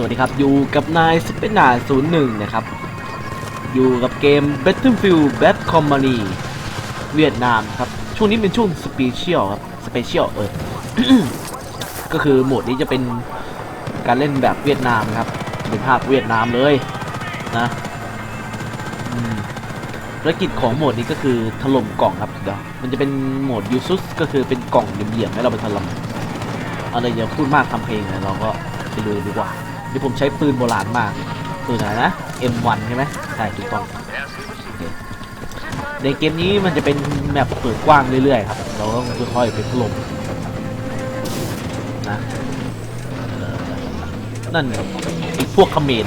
สวัสดีครับ อยู่กับนายสเปนนาศูนย์หนึ่งนะครับ อยู่กับเกม Battlefield Bad Company เวียดนามครับ ช่วงนี้เป็นช่วงสเปเชียลครับ สเปเชียลเออ ก็คือโหมดนี้จะเป็นการเล่นแบบเวียดนามครับ เป็นภาพเวียดนามเลยนะภารกิจของโหมดนี้ก็คือถล่มกล่องครับเดี๋ยวมันจะเป็นโหมดยูซุสก็คือเป็นกล่องเหลี่ยมๆให้เราไปถล่มอะไรอย่าพูดมากทำเพลงนะเราก็ไปดูดีกว่า เดี๋ยวผมใช้ปืนโบราณมากปืนอะไรนะ M1 ใช่ไหมใช่ถูกต้องในเกมนี้มันจะเป็นแมปเปิดกว้างเรื่อยๆครับ เราต้องค่อยๆไปถล่มนะนั่นไอ้พวกเขมร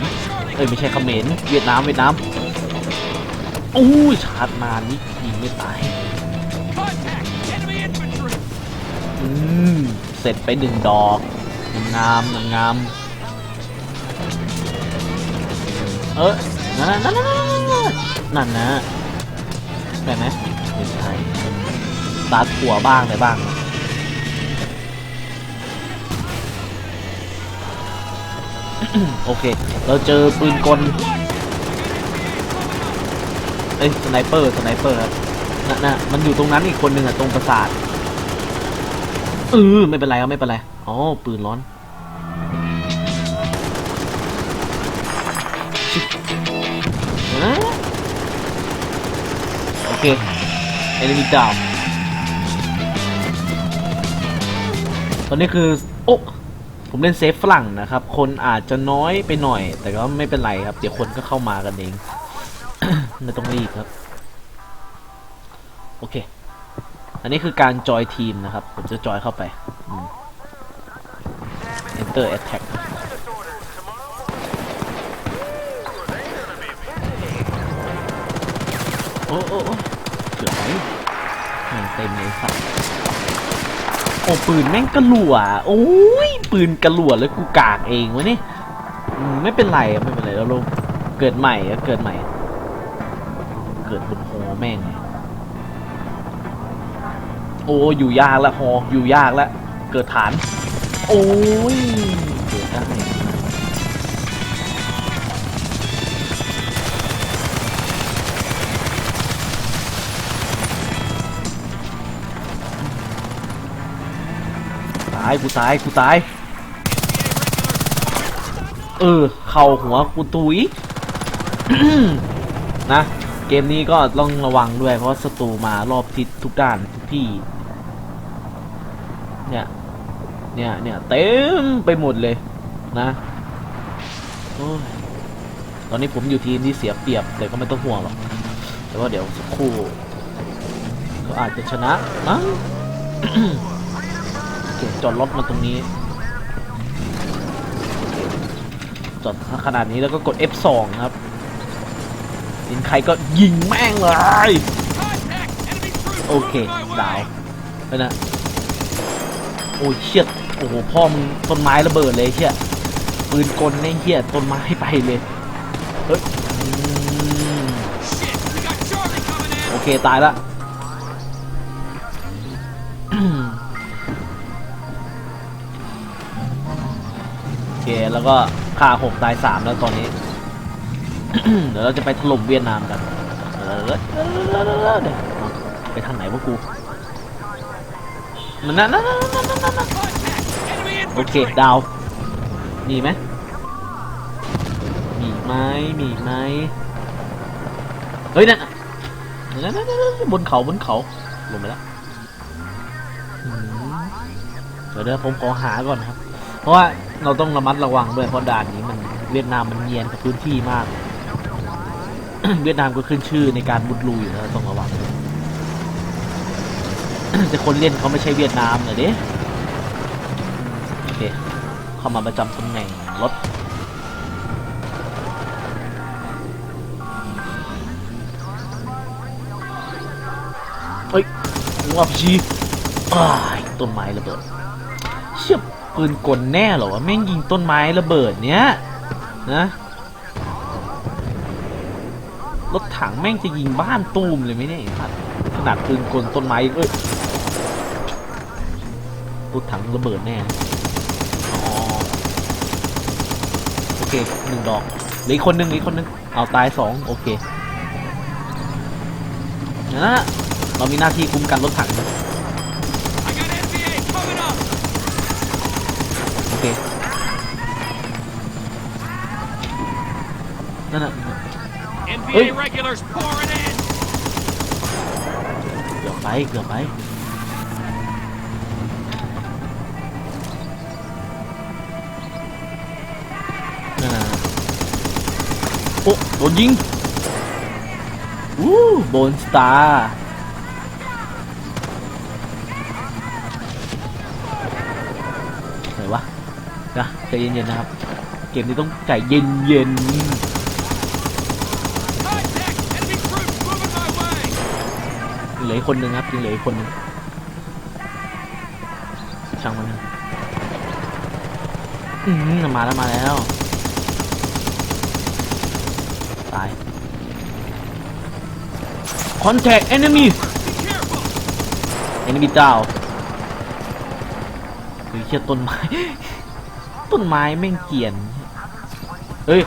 เอ้ยไม่ใช่เขมรเวียดนามเวียดนามโอ้ชาร์จมานี่ยิงไม่ตายอืมเสร็จไปหนึ่งดอกงามงามงาม ออนั่นนะนั่นนะนั่นนะได้ไหมไม่ใช่ตาขัวบ้างได้บ้างโอเค เราเจอปืนกล เอ้ยสไนเปอร์สไนเปอร์ครับน่ะน่ะมันอยู่ตรงนั้นอีกคนหนึ่งอะตรงปราสาทเออไม่เป็นไรครับไม่เป็นไร อ๋อ ปืนร้อน โอเคเอลิมิดาวตอนนี้คือ โอ้ผมเล่นเซฟฝรั่งนะครับ คนอาจจะน้อยไปหน่อย แต่ก็ไม่เป็นไรครับ เดี๋ยวคนก็เข้ามากันเอง ไม่ต้องรีบครับ โอเค อันนี้คือการจอยทีมนะครับ ผมจะจอยเข้าไป enter attack อ้โอ้โอ้เกือบไปแม่งเต็มเลยสัตว์โอ้ปืนแม่งกระหลัวโอ้ยปืนกระหลัวแล้วกูกากเองวะนี่ไม่เป็นไรไม่เป็นไรแล้วเราเกิดใหม่อะเกิดใหม่ เกิดบนหอแม่งโอ้อยู่ยากละฮออยู่ยากละเกิดฐาน โอ้ยเกิดได้ายกูตายกูตาย เออ เข่าหัวกูตุยนะ เกมนี้ก็ต้องระวังด้วย เพราะศัตรูมารอบทิศทุกด้านทุกที่ เนี่ย เนี่ยเนี่ยเต็มไปหมดเลยนะอตอนนี้ผมอยู่ทีมที่เสียเปรียบ แต่ก็ไม่ต้องห่วงหรอก แต่ว่าเดี๋ยวสักครู่ก็อาจจะชนะมั้ง จอดรถมาตรงนี้ จอดขนาดนี้แล้วก็กด F2 ครับเห็นใครก็ยิงแม่งเลย โอเค ดาวไปนะ โอ้ยเชี่ยโอ้โห พ่อมึงต้นไม้ระเบิดเลยเชี่ยปืนกลในเชี่ยต้นไม้ไปเลย เฮ้ยโอเค ตายละ แล้วก็ฆ่าหกตายสามแล้วตอนนี้ เดี๋ยวเราจะไปถล่มเวียดนามกันไปทางไหนวะกูนั่นนั่นนั่นโอเค ดาว มีไหมมีไหมมีไหมเฮ้ย นั่นนั่นนั่นบนเขาบนเขาลงไปแล้วเดี๋ยวเดี๋ยวผมขอหาก่อนครับ เพราะว่า เราต้องระมัดระวังด้วยเพราะด่านนี้มันเวียดนามมันเนียนกับพื้นที่มาก เวียดนามก็ขึ้นชื่อในการมุดรูอยู่แล้วต้องระวังแต่คนเล่นเขาไม่ใช่เวียดนามเหรอเด้โอเคเข้ามาประจำตำแหน่งรถเฮ้ยวับชีอ้ายต้นไม้ระเบิด ปืนกลแน่เหรอวะแม่งยิงต้นไม้ระเบิดเนี้ยนะรถถังแม่งจะยิงบ้านตูมเลยไหมเนี่ยขนาดปืนกลต้นไม้เอ้ยรถถังระเบิดแน่อ๋อเคหนึ่งดอกหลืออีกคนหนึ่งหลืออีกคนหนึ่งเอาตายสองโอเคนะเรามีหน้าที่คุมกันรถถัง โอเคนั่นน่ะ NVA Hey. regulars pouring in. เกือ นะใจเย็นๆนะครับ เกมนี้ต้องใจเย็นๆเหลือคนหนึ่งครับยังเหลืออีกคนนึงช่างมันนะอืมมาแล้วมาแล้วตาย contact enemy Be careful. enemy down หรือเชี่ยต้นไม้ ต้นไม้แม่งเกลียนเฮ้ย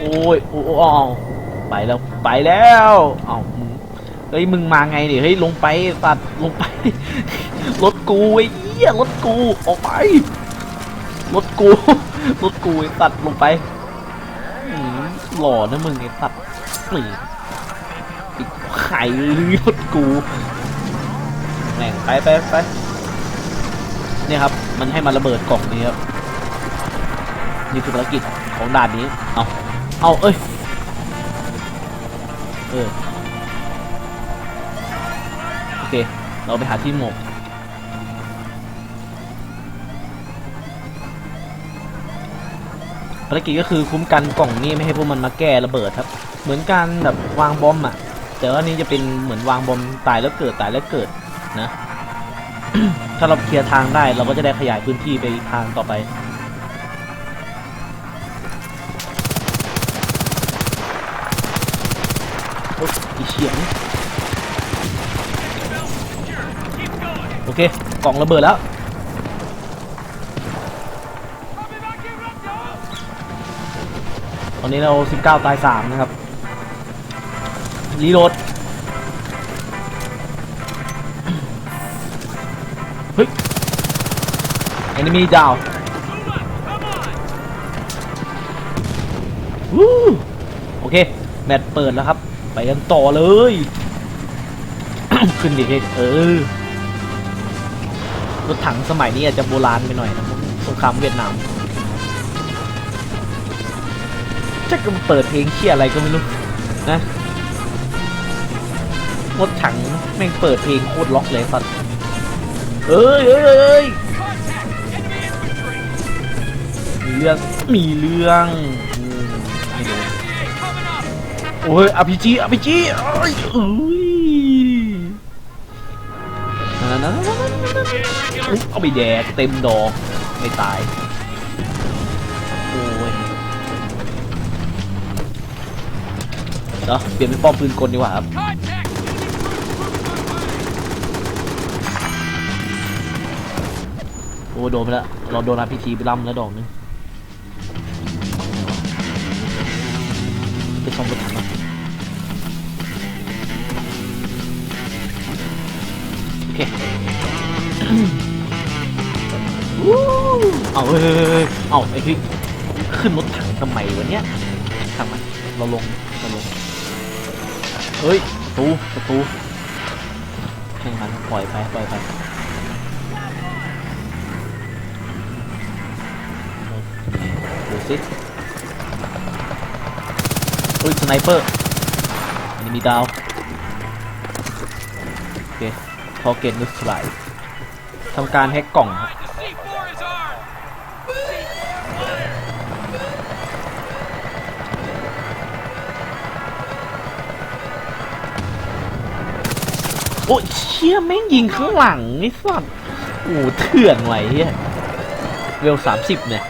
โอ้ยโอ้โอ้เอาไปแล้ว ไปแล้วเอามึงเฮ้ย มึงมาไงเนี่ยเฮ้ย ลงไปตัดลงไป รถกูไอ้เหี้ย รถกู ออกไป รถกู รถกูตัดลงไปอืมหล่อนะมึงไอ้ตัดนี่ไอ้ไข่ลือรถกู แม่งไปไปไป เนี่ยครับ มันให้มาระเบิดกล่องนี้ครับ นี่คือภารกิจของด่านนี้ เอาเอาเอ้ย เออ โอเค เราไปหาที่หมกภารกิจก็คือคุ้มกันกล่องนี้ไม่ให้พวกมันมาแก้ระเบิดครับ เหมือนการแบบวางบอมอะ แต่ว่านี่จะเป็นเหมือนวางบอมตายแล้วเกิดตายแล้วเกิดนะ ถ้าเราเคลียร์ทางได้เราก็จะได้ขยายพื้นที่ไปอีกทางต่อไป โอ้ยอีเฉียงโอเค กล่องระเบิดแล้ว ตอนนี้เรา 19 ตาย 3 นะครับ รีโหลด enemy down Come on. วู้โอเค แมตช์เปิดแล้วครับ ไปกันต่อเลย ขึ้นดิเออ รถถังสมัยนี้อาจจะโบราณไปหน่อยนะสงครามเวียดนามจะก็เปิดเพลงเชี่ยอะไรก็ไม่รู้นะรถถังแม่งเปิดเพลงโคตรล็อกเลยสัตว์เอ้ยเอ้ยเอ้ย มีเรื่อง มีเรื่องไม่รู้ NVA coming up. โอ้ยอ p g RPG เอ้ยเอ้ยนั่นนั่นเอาไปแดกเต็มดอกไม่ตาย โอ้ยเดี๋ยวเปลี่ยนเป็นป้อมปืนกลดีกว่าครับโอ้โดนไปแล้วเราโดน RPG ไปล่ำแล้วดอกนึง เอาเฮ้ยเอาไอ้พี่ขึ้นรถถังทำไมวะเนี้ยทำไมเราลงเราลงเฮ้ยประตูประตูแข่งมันปล่อยไปปล่อยไปดูสิเฮ้ยสไนเปอร์อันนี้มีดาวโอเคพอเกตนุสไลทำการแฮกกล่องครับ โอ้ยเชี่ยแม่งยิงข้างหลังไอ้สัตว์โอ้เถื่อนไหวเฮียเวลสามสิบเนี่ย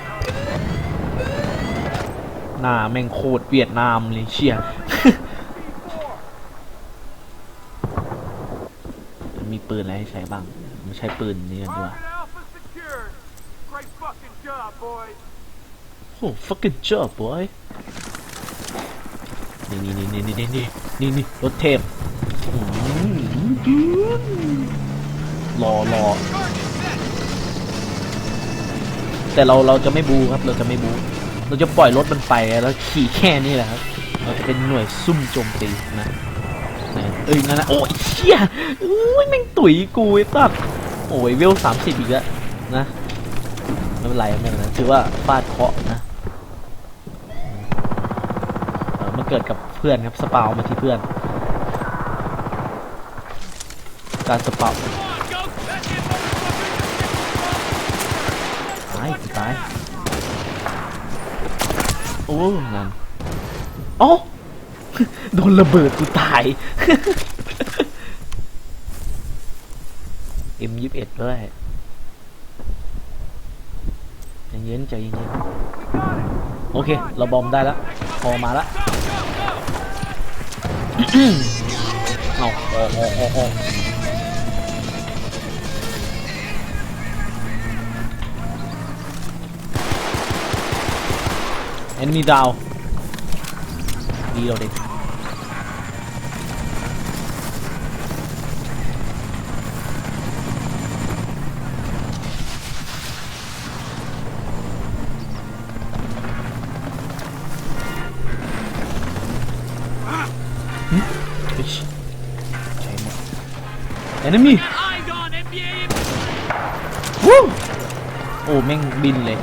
หน้าแม่งโคตรเวียดนามเลยเชี่ยมีปืนอะไรให้ใช้บ้าง ไม่ใช้ปืนนี่กันด้วยโอ้ fucking job boy นี่นี่นี่นี่นี่นี่นี่รถเทพ รอรอแต่เราเราจะไม่บูครับ เราจะไม่บู เราจะปล่อยรถมันไปแล้วขี่แค่นี้แหละครับ เราจะเป็นหน่วยซุ่มโจมตีนะเอ้ยนั่นนะโอ้ยเชี่ยอุ้ยแม่งตุ๋ยกูไอ้ตัดโอ้ยเวลสามสิบอีกแล้วนะไม่เป็นไรไม่เป็นไรถือว่าฟาดเคาะนะเออมันเกิดกับเพื่อนครับสปาวมาที่เพื่อน การสปาตายตายโอ้นั่นโอ้โดนระเบิดกูตาย M ยี่สิบเอ็ดด้วยใจเย็นใจเย็นโอเค เราบอมได้แล้วพอมาแล้วเอาโอ้โอ้โอ้ อ้เอ็นมีดาวดีเราเด็กหึเฮ้ยใช่หมด enemy Got eyes on NBA วู้โอ้แม่งบินเลย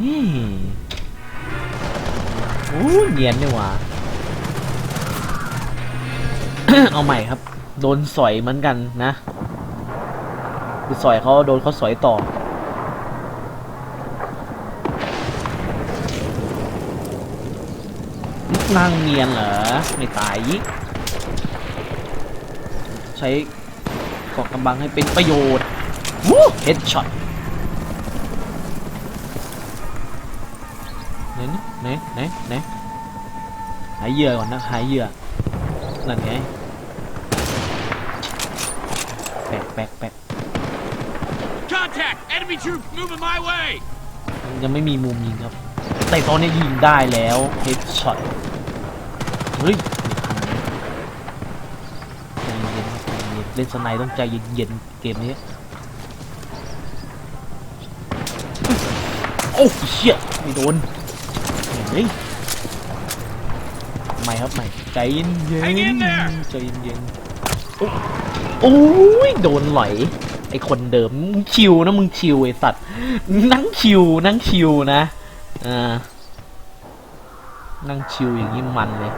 นี่โอ้เนียนนี่หว่าเอาใหม่ครับ โดนสอยเหมือนกันนะ คือสอยเขาโดนเขาสอยต่อ นั่งเนียนเหรอ ไม่ตายยิกใช้กาะกำบังให้เป็นประโยชน์เฮดช็อต ไหนนี่ไหนไหนไหนหายเหยื่อก่อนนะหายเหยื่อนั่นไงแปลกแปลกแปลก Contact! Enemy troops moving my way! ยังไม่มีมุมยิงครับ แต่ตอนนี้ยิงได้แล้วเฮดช็อตเฮ้ยไม่ทันใจเย็นๆใจเย็นเล่นสไนด์ต้องใจเย็นๆเกมนี้โอ้เชี่ยไม่โดน เฮ้ยไม่ครับไม่ใจเย็นเย็ Hang น in there ใจเย็นเย็นโอ้โอ้ยโดนไหลไอคนเดิมมึงชิวนะมึงชิวไอสัตว์นั่งชิวนั่งชิวนะอ่านั่งชิวอย่างนี้มันเลย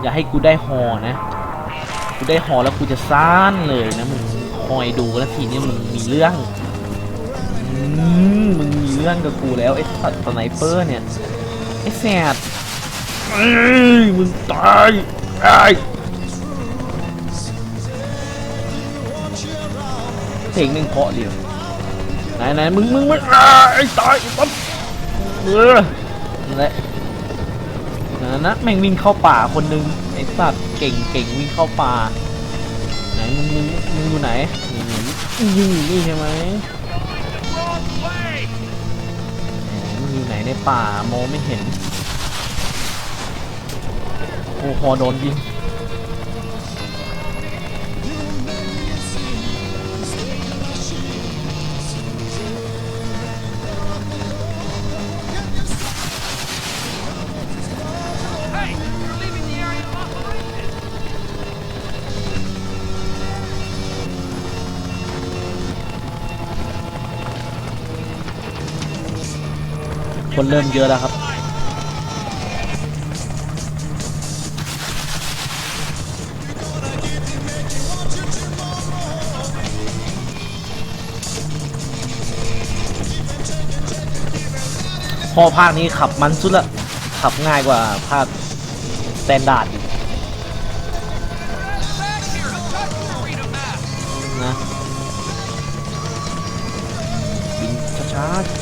อย่าให้กูได้หอนะ กูได้หอแล้วกูจะซ่านเลยนะมึงคอยดูแล้วทีนี้มึงมีเรื่องอืมมึงมี เรื่องกับกูแล้วไอ้สัตว์สไนเปอร์เนี่ยไอ้แสบเอ้ยมึงตายไอ้เพลงหนึ่งเพราะเดียวไหนไหนมึงมึงมึงอ้าไอ้ตายไอ้ปั๊บเออนั่นแหละนั่นนะแม่งวิ่งเข้าป่าคนหนึงไอ้สัตว์เก่งเก่งวิ่งเข้าป่าไหนมึงมึงมึงอยู่ไหนนี่นี่นี่นี่ใช่ไหม อยู่ไหนในป่ามองไม่เห็น โอ้พอโดนยิง คนเริ่มเยอะแล้วครับพอภาคนี้ขับมันสุดละขับง่ายกว่าภาคสแตนดาร์ดนะบินช้าๆ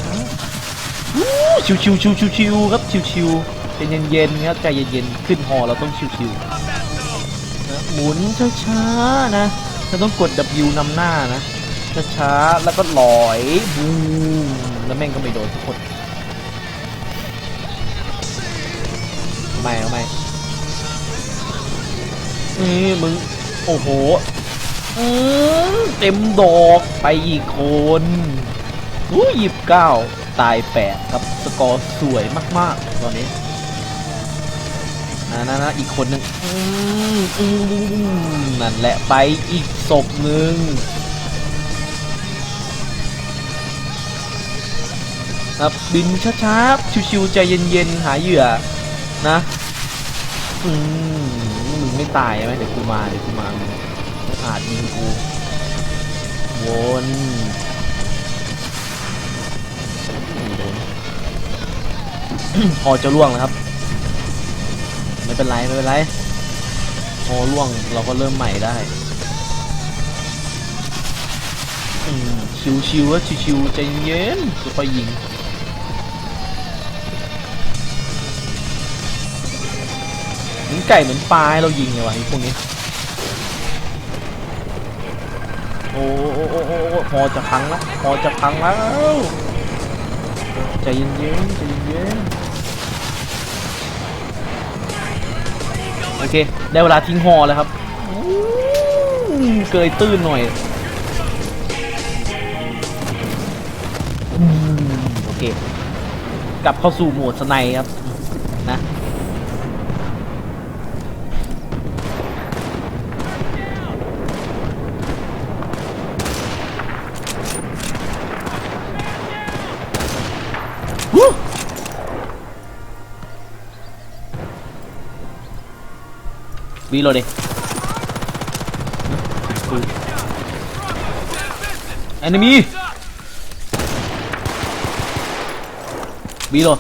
ชิวชิวชิวชิวชิวๆครับชิวชิวๆเป็นเย็นๆครับใจเย็นๆขึ้นหอเราต้องชิวชิว On that zone! ๆหมุนช้าๆนะจะต้องกด W นำหน้านะช้าๆแล้วก็ลอยบูมแล้วแม่งก็ไม่โดนทุกคนไม่ไม่นี่มึงโอ้โหอืมเต็มดอกไปอีกคนอู้ยิบเก้า ตายแปดครับสกอร์สวยมากๆ ตอนนี้นะนะนะอีกคนหนึ่งนั่นแหละไปอีกศพหนึ่งครับบินช้าๆชิวๆใจเย็นๆหาเหยื่อนะอืมมึงไม่ตายใช่ไหมเดี๋ยวกูมาเดี๋ยวกูมาอาจยิงกูวน โดนพอจะล่วงแล้วครับ ไม่เป็นไรไม่เป็นไรพอล่วงเราก็เริ่มใหม่ได้ชิวๆอะชิวๆใจเย็นค่อยยิงเหมือนไก่เหมือนปลาให้เรายิงเลยวะพวกนี้โอ้โอ้โอ้โอ้โอ้พอจะพังแล้วพอจะพังแล้ว ใจเย็นๆใจเย็นๆโอเค ได้เวลาทิ้งหอแล้วครับเกยตื้นหน่อยโอเค กลับเข้าสู่โหมดสไนครับนะ บีโหลดดิแอนิมีบีโหลด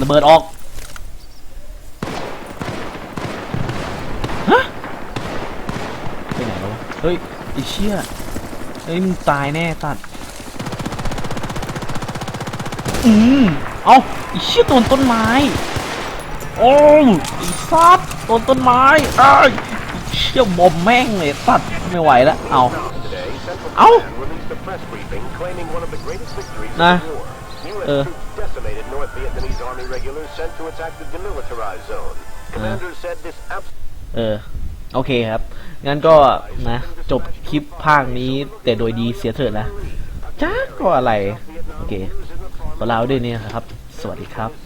ระเบิดออกฮะไปไหนแล้ววะเฮ้ยไอ้เชี่ยเฮ้ยมึงตายแน่สัตว์อืมเอาไอ้เชี่ยต้นต้นไม้ โอ้ยสัดต้นต้นไม้ไอ้เชี่ยวบอมแม่งเลยสัดไม่ไหวแล้วเอาเอานะเออเออ โอเคครับ งั้นก็นะ จบคลิปภาคนี้แต่โดยดีเสียเถิดนะ จ้าก็อะไร โอเคขอลาด้วยนี่ครับ สวัสดีครับ